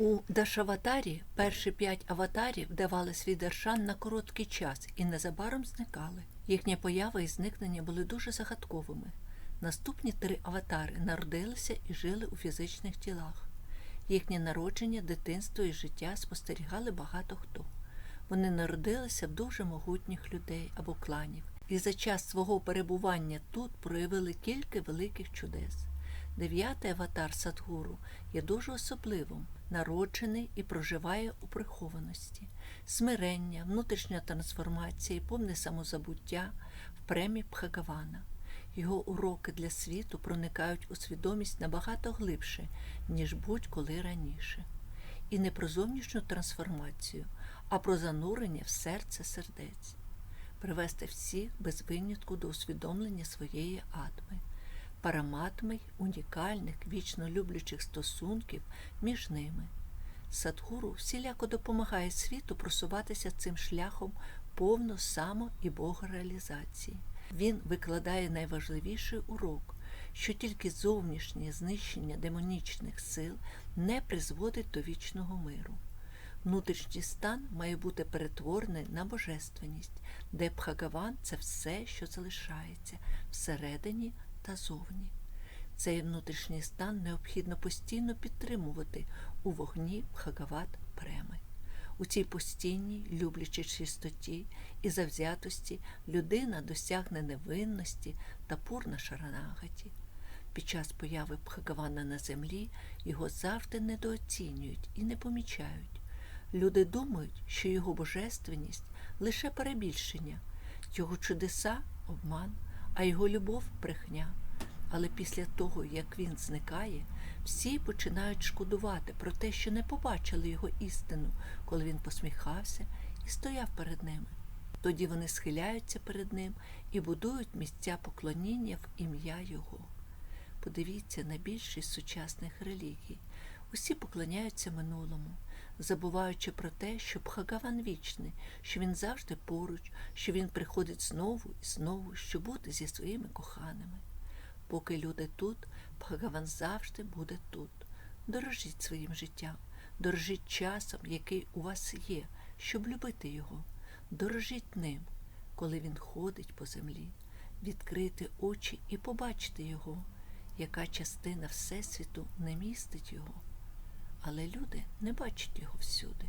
У Дашаватарі перші п'ять аватарів давали свій дершан на короткий час і незабаром зникали. Їхня поява і зникнення були дуже загадковими. Наступні три аватари народилися і жили у фізичних тілах. Їхнє народження, дитинство і життя спостерігали багато хто. Вони народилися в дуже могутніх людей або кланів, і за час свого перебування тут проявили кілька великих чудес. Дев'ятий аватар Садгуру є дуже особливим, народжений і проживає у прихованості, смирення, внутрішня трансформація і повне самозабуття в премі Бхагавана. Його уроки для світу проникають у свідомість набагато глибше, ніж будь-коли раніше. І не про зовнішню трансформацію, а про занурення в серце сердець, привести всіх без винятку до усвідомлення своєї атми, параматми й унікальних, вічно люблячих стосунків між ними. Садхуру всіляко допомагає світу просуватися цим шляхом повно само і богореалізації. Він викладає найважливіший урок, що тільки зовнішнє знищення демонічних сил не призводить до вічного миру. Внутрішній стан має бути перетворений на божественність, де Бхагаван це все, що залишається всередині та зовні. Цей внутрішній стан необхідно постійно підтримувати у вогні Бхагават преми. У цій постійній, люблячій чистоті і завзятості людина досягне невинності та пурна шаранагаті. Під час появи Бхагавана на землі його завжди недооцінюють і не помічають. Люди думають, що його божественність лише перебільшення, його чудеса обман, а його любов брехня. Але після того, як він зникає, всі починають шкодувати про те, що не побачили його істину, коли він посміхався і стояв перед ними. Тоді вони схиляються перед ним і будують місця поклоніння в ім'я Його. Подивіться на більшість сучасних релігій. Усі поклоняються минулому, забуваючи про те, що Бхагаван вічний, що він завжди поруч, що він приходить знову і знову, щоб бути зі своїми коханими. Поки люди тут, Бхагаван завжди буде тут. Дорожіть своїм життям, дорожіть часом, який у вас є, щоб любити його. Дорожіть ним, коли він ходить по землі, відкрити очі і побачити його, яка частина Всесвіту не містить його. Але люди не бачать його всюди.